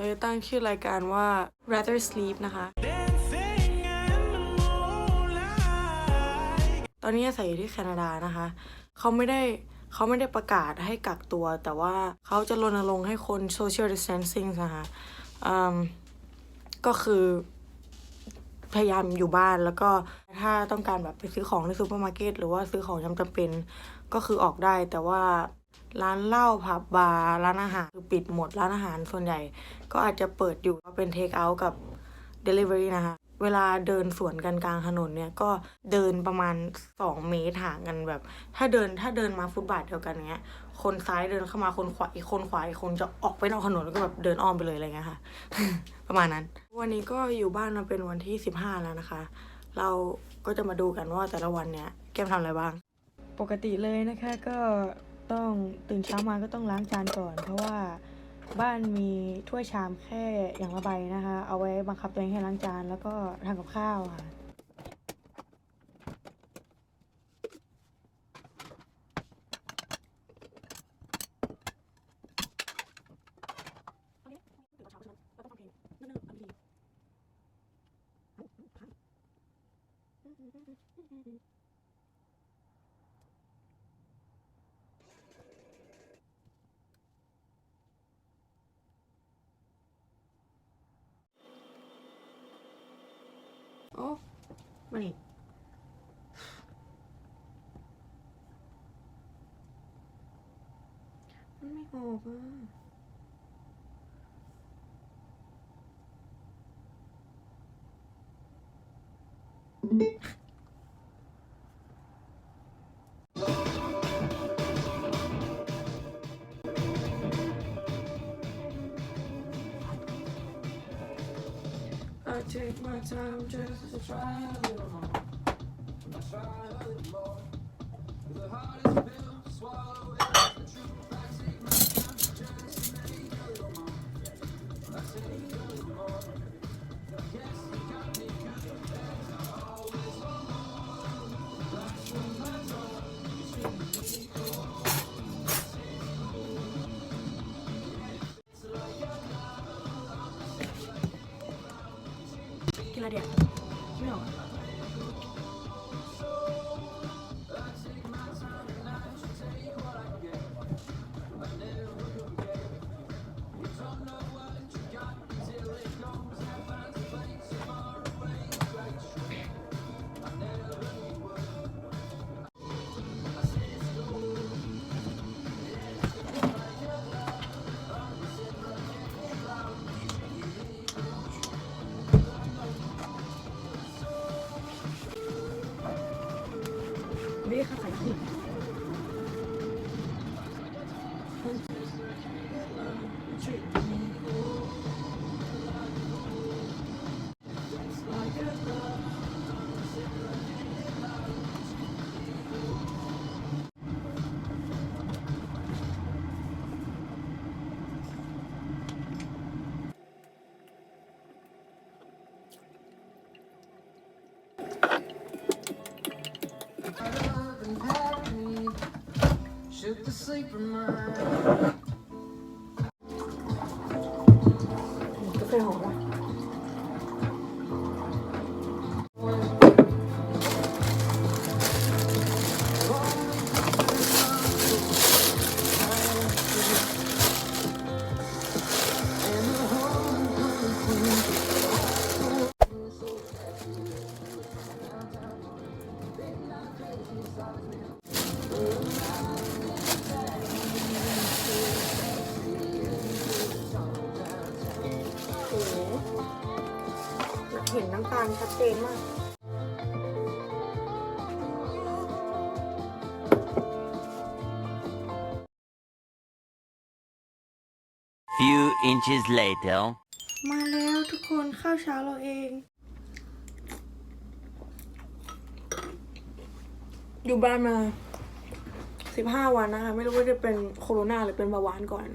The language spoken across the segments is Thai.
เราจะตั้งชื่อรายการว่า rather sleep นะคะ ตอนนี้อาศัยอยู่ที่แคนาดานะคะ เขาไม่ได้เขาไม่ได้ประกาศให้กักตัว แต่ว่าเขาจะรณรงค์ให้คน social distancing นะคะอืมก็คือพยายามอยู่บ้านแล้วก็ถ้าต้องการแบบไปซื้อของในซูเปอร์มาร์เก็ตหรือว่าซื้อของจำเป็นก็คือออกได้แต่ว่า ร้านเหล้าผับบาร์ร้านอาหารคือปิดหมดร้านอาหารส่วนใหญ่ ก็อาจจะเปิดอยู่เป็นเทคเอาท์กับ Delivery นะคะ เวลาเดินสวนกันกลางถนนเนี่ย ก็เดินประมาณ 2 เมตรห่างกันแบบ ถ้าเดินถ้าเดินมาฟุตบาทเดียวกันเงี้ย คนซ้ายเดินเข้ามาคนขวาอีกคนขวาอีกคนจะออกไปนอกถนนแล้วก็แบบเดินอ้อมไปเลยอะไรเงี้ยค่ะ ประมาณนั้น วันนี้ก็อยู่บ้านมาเป็นวันที่ 15 แล้วนะคะ เราก็จะมาดูกันว่าแต่ละวันเนี่ยแก้มทำอะไรบ้าง ปกติเลยนะคะก็ ต้องตื่นเช้ามาก็ต้องล้างจานก่อน เพราะว่าบ้านมีถ้วยชามแค่อย่างละใบนะคะ เอาไว้บังคับตัวเองให้ล้างจานแล้วก็ทำกับข้าวค่ะโอ้ มานี่มันไ I take my time just to try a little more. I try a little more. The hardest pill to swallow กา inches later. มาแล้วทุกคนข้าวเช้าเราเอง อยู่บ้านมาสิบห้าวันนะคะ ไม่รู้ว่าจะเป็นโคโรนาหรือเป็นเบาหวานก่อน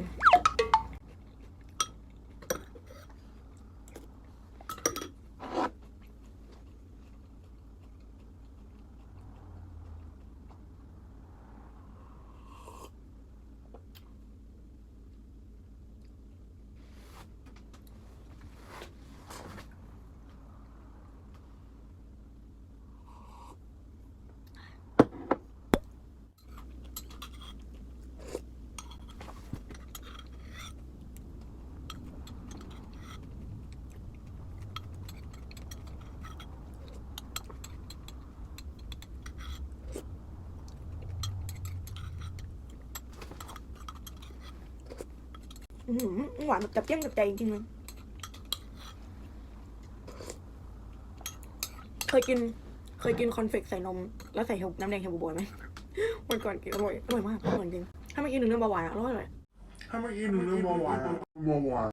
หวานแบบจับเจี้ยงจับใจจริงๆเลยเคยกิน เคยกินคอนเฟกใส่นม แล้วใส่น้ำแดงเฮลบูบอยไหมวันก่อนกินอร่อยอร่อยมากอร่อยจริงถ้าไม่กินหนึ่งเรื่องเบาหวานอร่อยอร่อยถ้าเมื่อกี้หนูเรื่องเบาหวานเบาหวาน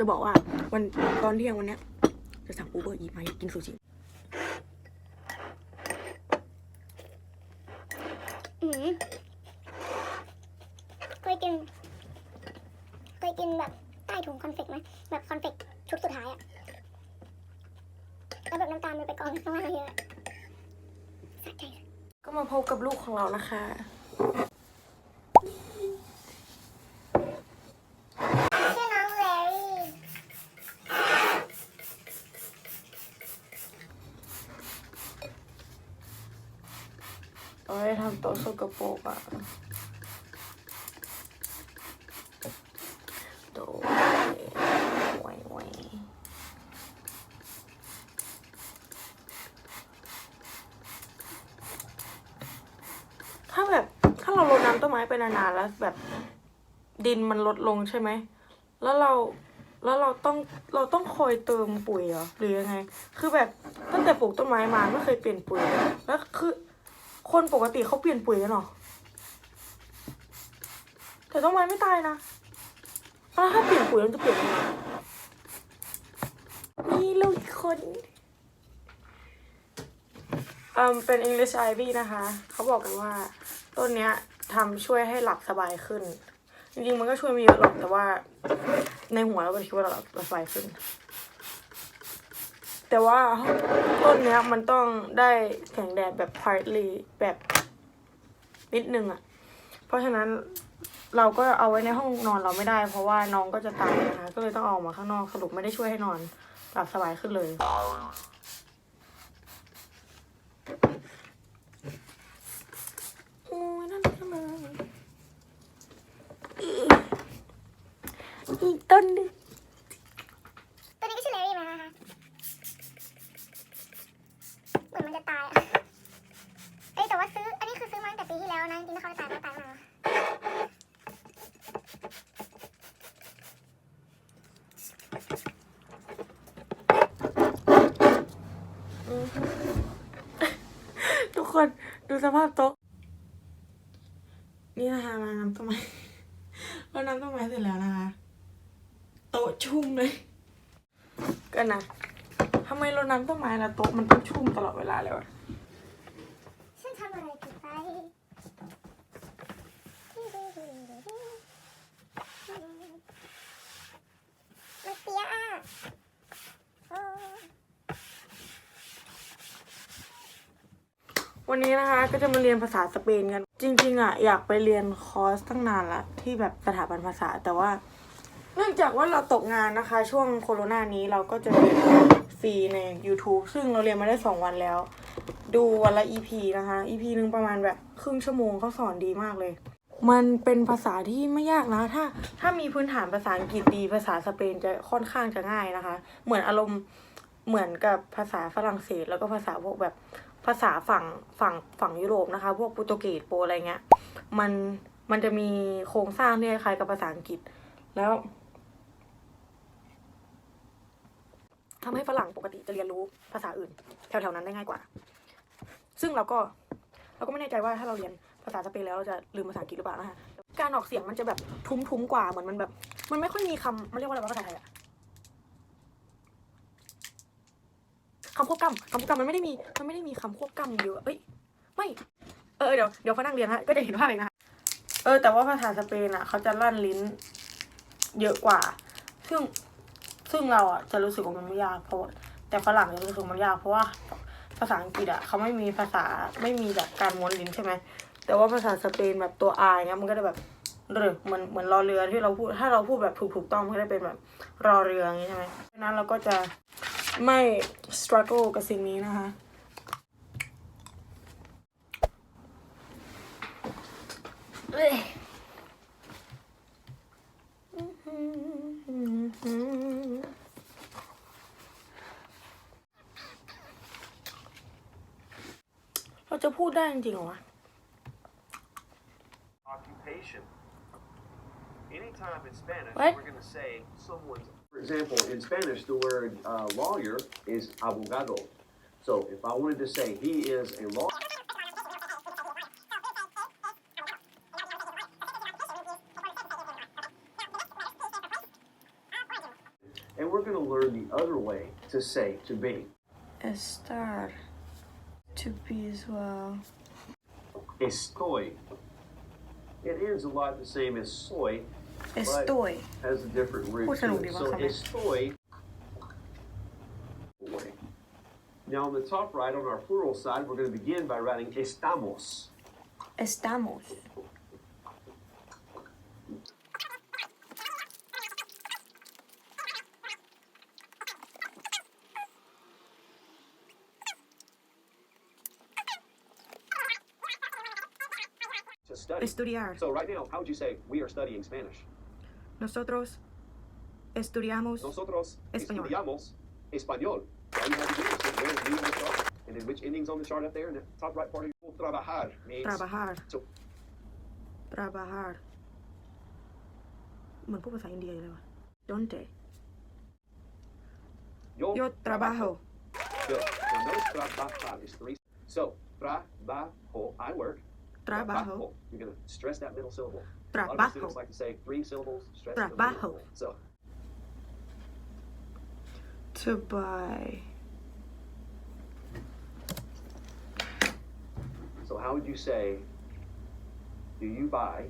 จะบอกว่าวันตอนเที่ยงวันเนี้ย จะสั่งอูเบอร์อีมาอยากกินซูชิอืมเคยกิน เคยกินแบบใต้ถุงค อนเฟกต์ไหมแบบคอนเฟกต์ชุดสุดท้ายอะแล้วแบบน้ำตาลมันไปกองข้างล่างเยอะสะใจก็มาพบกับลูกของเรานะคะชื่อน้องแลรี่เอาไว้ทำโต๊ะสกปรกอะโต๊ะไว้ไว้ถ้าแบบ ถ้าเรารดน้ำต้น ไม้ไปนานๆแล้วแบบดินมันลดลงใช่ไหม แล้วเราแล้วเราต้องเราต้องคอยเติมปุ๋ยเหรอหรือยังไง คือแบบตั้งแต่ปลูกต้นไม้มาไม่เคยเปลี่ยนปุ๋ยแล้วคือ คนปกติเขาเปลี่ยนปุ๋ยกันหรอแต่ต้นไม้ไม่ตายนะแล้วถ้าเปลี่ยนปุ๋ยมันจะเปลี่ยนยังไงมีลูกอีกคนอืมเป็น English Ivy นะคะ เขาบอกกันว่าต้นเนี้ย ทำช่วยให้หลับสบายขึ้น จริงๆมันก็ช่วยไม่เยอะหรอกแต่ว่า ในหัวเราคิดว่าเราหลับสบายขึ้น แต่ว่าต้นเนี้ยมันต้องได้แสงแดดแบบ partly แบบนิดนึงอะ่ะ เพราะฉะนั้นเราก็เอาไว้ในห้องนอนเราไม่ได้ เพราะว่าน้องก็จะตายนะคะ ก็เลยต้องเอาออกมาข้างนอกสรุปไม่ได้ช่วยให้นอนหลับสบายขึ้นเลย โอ้ ยน่ารักจังเลยอีกต้นหนึงตัวนี้ก็ชื่อแลรี่ไหมคะเหมือนมันจะตายอะเอ้ยแต่ว่าซื้อ อันนี้คือซื้อมาตั้งแต่ปีที่แล้วนะจริงๆถ้าเขาจะตายก็ตายมาทุกคนดูสภาพโต๊ะ นี่นะคะเราน้ำต้นไม้ เราน้ำต้นไม้เสร็จแล้วนะคะ โต๊ะชุ่มเลยกันนะทำไมเราน้ำต้นไม้แล้วโต๊ะมันต้องชุ่มตลอดเวลาเลยวะฉันทำอะไรผิดไปมันเปียกวันนี้นะคะก็จะมาเรียนภาษาสเปนกัน จริง ๆอะอยากไปเรียนคอร์สตั้งนานละที่แบบสถาบันภาษาแต่ว่า เนื่องจากว่าเราตกงานนะคะ ช่วงโควิดนี้เราก็จะเรียน ฟรีใน YouTube ซึ่งเราเรียนมาได้สองวันแล้ว ดูวันละ EP นะคะ EP หนึ่งประมาณแบบครึ่งชั่วโมงเขาสอนดีมากเลย มันเป็นภาษาที่ไม่ยากนะ ถ้า ถ้ามีพื้นฐานภาษาอังกฤษดี ภาษาสเปนจะค่อนข้างจะง่ายนะคะ เหมือนอารมณ์เหมือนกับภาษาฝรั่งเศส แล้วก็ภาษาพวกแบบภาษาฝั่งฝั่งฝั่งยุโรปนะคะ พวกโปรตุเกสโปรอะไรเงี้ย มันมันจะมีโครงสร้างที่คล้ายๆกับภาษาอังกฤษแล้ว ทำให้ฝรั่งปกติจะเรียนรู้ภาษาอื่น แถวๆนั้นได้ง่ายกว่า ซึ่งเราก็เราก็ไม่แน่ใจว่าถ้าเราเรียนภาษาสเปนแล้วเราจะลืมภาษาอังกฤษหรือเปล่านะคะการออกเสียงมันจะแบบทุ้มๆกว่าเหมือนมันแบบ มันไม่ค่อยมีคำมันเรียกว่าอะไรภาษาไทยอะคำควบกล้ำคำควบกล้ำมันไม่ได้มีมันไม่ได้มีคำควบกล้ำเยอะเอ้ยไม่เออเดี๋ยวเดี๋ยวพอนั่งเรียนฮะก็จะเห็นภาพเองนะคะเออแต่ว่าภาษาสเปนอะเขาจะลั่นลิ้นเยอะกว่า ซึ่ง ซึ่งเราอะจะรู้สึกว่ามันไม่ยากเพราะว่าแต่ฝรั่งจะรู้สึกมันยากเพราะว่าภาษาอังกฤษอะเขาไม่มีภาษาไม่มีแบบการม้วนลิ้นใช่ไหมแต่ว่าภาษาสเปนแบบตัว R เงี้ยมันก็จะแบบเรือเหมือนเหมือนรอเรือที่เราพูดถ้าเราพูดแบบถูกถูกต้องมันก็จะเป็นแบบรอเรืออย่างงี้ใช่ไหมดังนั้นเราก็จะไม่ struggle กับสิ่งนี้นะคะเอ้ย เราจะพูดได้จริงๆเหรอวะ occupation occupation. Anytime in Spanish, What? we're going to say someone's. For example, in Spanish, the word uh, lawyer is abogado. So if I wanted to say he is a law, To say to be. estar to be as well Estoy. It ends a lot the same as soy, estoy has a different root to it. So estoy. Now on the top right, on our plural side, we're going to begin by writing estamos. estamos estudiar So right now, how would you say we are studying Spanish? nosotros estudiamos Nosotros Español. estudiamos español. All you have to do is sit there and read on the chart. And then which ending's on the chart up there in the top right part of your trabajar means trabajar So- trabajar เหมือนพูดภาษาอินเดียเลยวะ donde yo, yo trabajo Good. Now notice trabajar is three. So trabajo, I work. trabajo You're gonna stress that middle syllable. A lot of trabajo like to say three syllables. Stress Trabajo. So to buy so how would you say? Do you buy?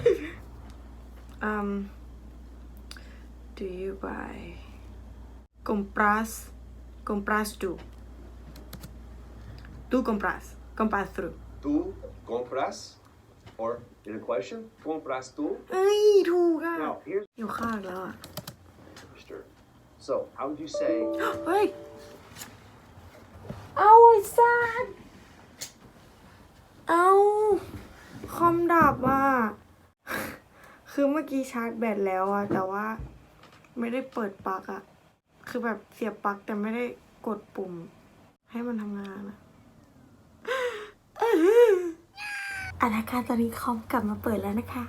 um do you buy compras compras tú tú compras compras tú Tú compras? Or in a question, compras tú? เอ้ยถูกอะ Now here's อยู่ข้างแล้วอะ Sure. So how would you say? เฮ้ย เอาไอ้สัสเอาคอมดับอะ คือเมื่อกี้ชาร์จแบตแล้วอะแต่ว่าไม่ได้เปิดปลั๊กอะคือแบบเสียบปลั๊กแต่ไม่ได้กดปุ่ม ให้มันทำงานอะ อานาคาตอนนี้คอมกลับมาเปิดแล้วนะคะ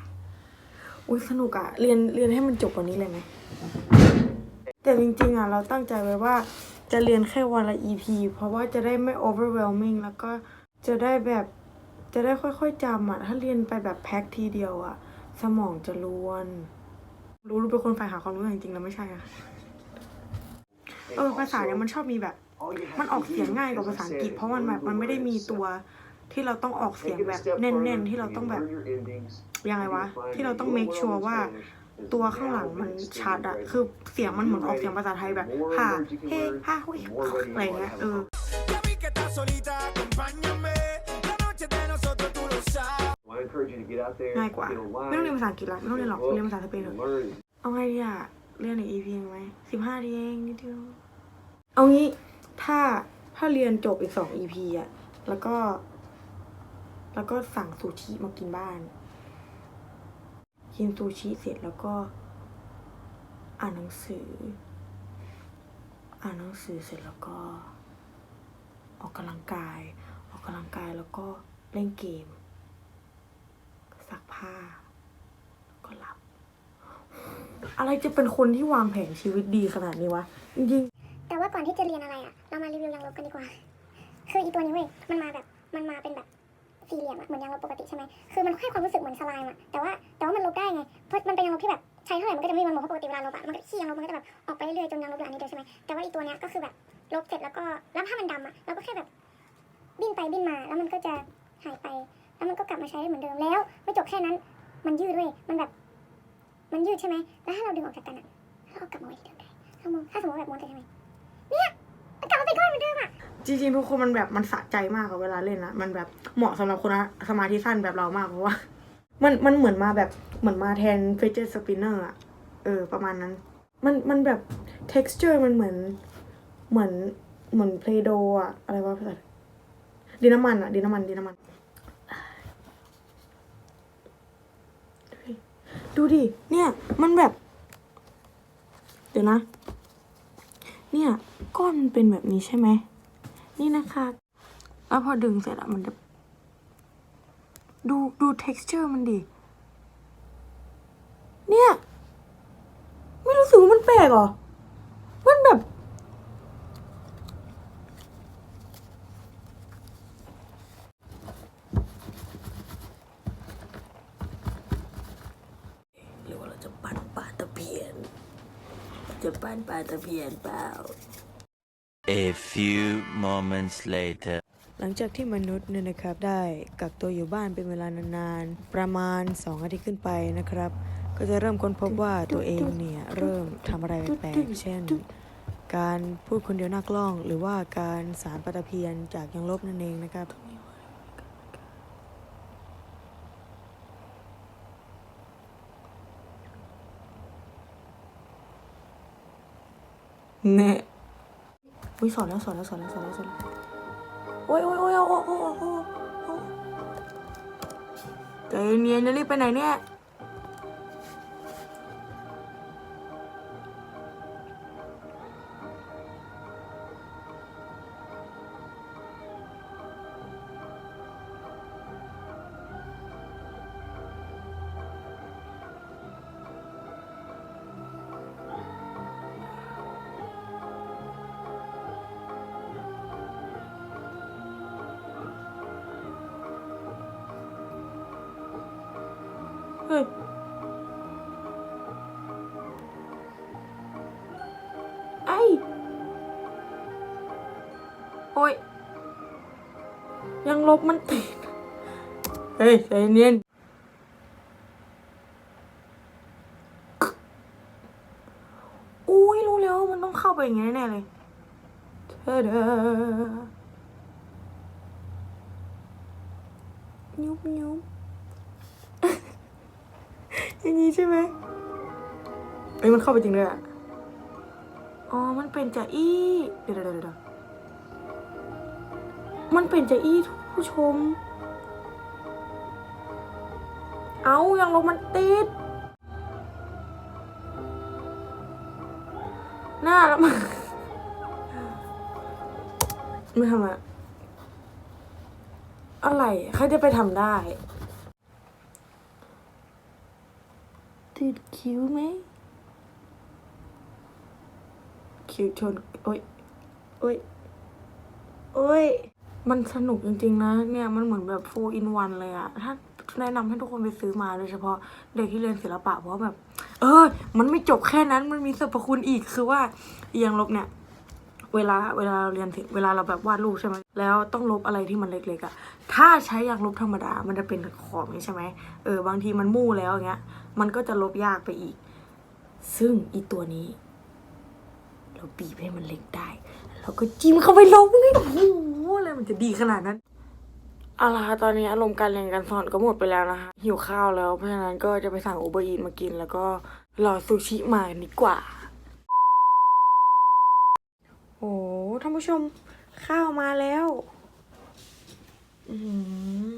อุ้ยสนุกอะเรียนเรียนให้มันจบกว่านี้เลยไหม แต่จริงๆอะเราตั้งใจไว้ว่าจะเรียนแค่วันละ EP เพราะว่าจะได้ไม่ overwhelming แล้วก็จะได้แบบจะได้ค่อยๆจำอะถ้าเรียนไปแบบแพ็คทีเดียวอะสมองจะล้วน รู้รู้เป็นคนฝ่ายหาความรู้จริงๆแล้วไม่ใช่อะเออภาษาเนี่ยมันชอบมีแบบ มันออกเสียงง่ายกว่าภาษาอังกฤษเพราะมันแบบมันไม่ได้มีตัว ที่เราต้องออกเสียงแบบแน่นๆที่เราต้องแบบยังไงวะ ที่เราต้อง make sure ว่าตัวข้างหลังมันชัดอะคือเสียงมันเหมือนออกเสียงภาษาไทยแบบฮ่าเฮ่ฮ่าเฮ้ยอะไรเงี้ยเออง่ายกว่า ไม่ต้องเรียนภาษาอังกฤษละไม่ต้องเรียนหรอกเรียนภาษาสเปนเถอะเอาไงดีอะเรียนใน EP ไหมสิบห้าทีเองนิดเดียวเอางี้ถ้าถ้าเรียนจบอีกสอง EP อะแล้วก็ แล้วก็สั่งซูชิมากินบ้าน กินซูชิเสร็จแล้วก็ อ่านหนังสือ อ่านหนังสือเสร็จแล้วก็ ออกกำลังกาย ออกกำลังกายแล้วก็เล่นเกมซักผ้าก็หลับ อะไรจะเป็นคนที่วางแผนชีวิตดีขนาดนี้วะจริงแต่ว่าก่อนที่จะเรียนอะไรอะเรามารีวิวยางลบกันดีกว่า คืออีตัวนี้เว้ยมันมาแบบมันมาเป็นแบบ สี่เหลี่ยมอะเหมือนยางลบปกติใช่ไหมคือมันให้ความรู้สึกเหมือนสไลม์อะแต่ว่าแต่ว่ามันลบได้ไงเพราะมันเป็นยางลบที่แบบใช้เท่าไหร่มันก็จะไม่มีมันหมดเพราะปกติเวลาลบอะมันก็ขี้ยางลบมันก็จะแบบออกไปเรื่อยๆจนยางลบเหลืออันนี้เดียวใช่ไหมแต่ว่าอีตัวเนี้ยก็คือแบบลบเสร็จแล้วก็แล้วถ้ามันดำอะเราก็แค่แบบบิ้นไปบิ้นมา แล้วมันก็จะหายไป แล้วมันก็กลับมาใช้ได้เหมือนเดิมแล้ว ไม่จบแค่นั้น มันยืดด้วยมันแบบ มันยืดใช่ไหมแล้วถ้าเราดึงออกจากกันอะเราเอากลับมาไว้ที่เดิมได้ถ้ามองถ้าสมมติแบบม้วนไปใช่ไหมเนี่ยกลับมาเป็นก้อนเหมือนเดิมอะ จริงๆทุกคนมันแบบมันสะใจมากอะเวลาเล่นอะมันแบบเหมาะสำหรับคนสมาธิสั้นแบบเรามากเพราะว่า มันมันเหมือนมาแบบเหมือนมาแทนเฟเจอร์สปินเนอร์อะเออ ประมาณนั้น มันมันแบบ texture มันเหมือนเหมือนเหมือนเพลโดอะอะไรวะภาษาดินน้ำมันอะดินน้ำมันดินน้ำมัน ดูดิ เนี่ย มันแบบ เดี๋ยวนะ เนี่ย ก้อนมันเป็นแบบนี้ใช่ไหม นี่นะคะ แล้วพอดึงเสร็จอะมันจะดูดู texture มันดิ เนี่ย ไม่รู้สึกว่ามันแปลกเหรอ มันแบบ หรือว่าเราจะปั้นปลาตะเพียน จะปั้นปลาตะเพียนเปล่า A few moments later. หลังจากที่มนุษย์เนี่ยนะครับได้กักตัวอยู่บ้านเป็นเวลานานๆ ประมาณ 2 อาทิตย์ขึ้นไปนะครับ ก็จะเริ่มค้นพบว่าตัวเองเนี่ยเริ่มทำอะไรแปลกๆเช่น การพูดคนเดียวหน้ากล้อง หรือว่าการสารปาตะเพียนจากยังลบนั่นเองนะครับเนี่ย อุ้ยสอนแล้วสอนแล้วสอนแล้วสอนแล้วสอนแล้วโอ้ยโอ้ยโอ้ยโอ้ยโอ้ยโอ้ยใจเย็นๆจะรีบไปไหนเนี่ย เฮ้ยไอ้โอ้ย ยังลบมันติด เฮ้ยใจเย็นอุ้ยรู้แล้วมันต้องเข้าไปอย่างงี้แน่ๆเลยเธอเด้อยุบยุบ อย่างนี้ใช่ไหมเอ้ยมันเข้าไปจริงด้วยอะอ๋อ มันเป็นจะอี้เดี๋ยวเดี๋ยวเดี๋ยวมันเป็นจะอี้ทุกผู้ชม เอายังลงมันติด หน้าแล้วมันไม่ทำอะอะไร ใครจะไปทำได้ ติดคิ้วไหม คิ้วชน โอ้ย โอ้ย โอ้ย มันสนุกจริงๆนะ เนี่ย มันเหมือนแบบ full in one เลยอะถ้าแนะนำให้ทุกคนไปซื้อมาโดยเฉพาะเด็กที่เรียนศิลปะเพราะแบบ เออ มันไม่จบแค่นั้น มันมีสรรพคุณอีก คือว่าเอียงลบเนี่ยเวลาเวลาเราเรียนเวลาเราแบบวาดรูปใช่ไหมแล้วต้องลบอะไรที่มันเล็กๆอะ่ะ ถ้าใช้ยางลบธรรมดา มันจะเป็นขอบนี้ใช่ไหมเออบางทีมันมู่แล้วอย่างเงี้ย มันก็จะลบยากไปอีก ซึ่งอีตัวนี้ เราบีบให้มันเล็กได้ เราก็จิ้มเข้าไปลบเลยโอ้โหอะไรมันจะดีขนาดนั้นเอาละค่ะตอนนี้อารมณ์การเรียนการสอนก็หมดไปแล้วนะคะ หิวข้าวแล้ว เพราะฉะนั้นก็จะไปสั่งอุเบอร์อีทมากิน แล้วก็รอซูชิมาดีกว่า โอ้ท่านผู้ชมข้าวมาแล้วอือหือ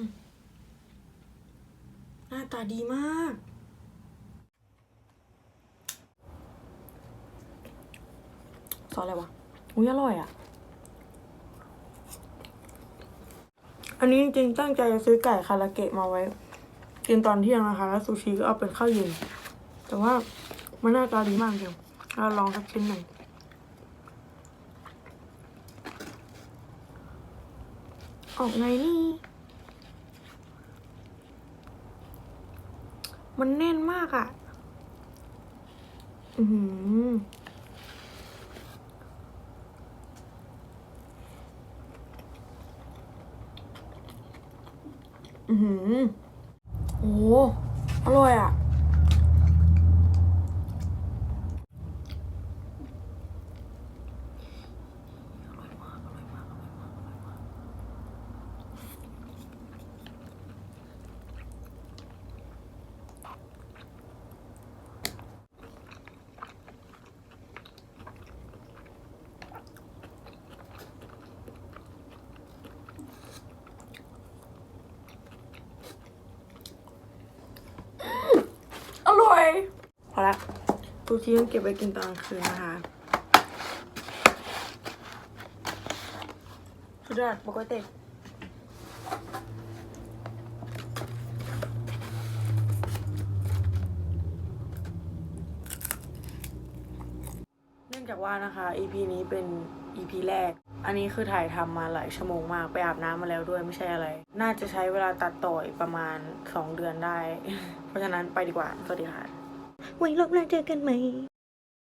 หน้าตาดีมาก ซอสอะไรวะ อุ้ยอร่อยอะ อันนี้จริงๆตั้งใจจะซื้อไก่คาราเกะมาไว้ กินตอนเที่ยงนะคะแล้วซูชิก็เอาเป็นข้าวเย็น แต่ว่ามันน้าตาดีมากจริงเราลองสักชิ้นหนึ่งออกไงนี่ มันแน่นมากอะ่ะ อือหือ อือหือโอ้อร่อยอะ ซูชิต้องเก็บไว้กินตอนกลางคืนนะคะสุดยอดปกติจากว่านะคะ EP นี้เป็น EP แรก อันนี้คือถ่ายทำมาหลายชั่วโมงมาก ไปอาบน้ำมาแล้วด้วยไม่ใช่อะไร น่าจะใช้เวลาตัดต่อประมาณ 2 เดือนได้ เพราะฉะนั้นไปดีกว่า สวัสดีค่ะ ไว้รอบหน้าเจอกันใหม่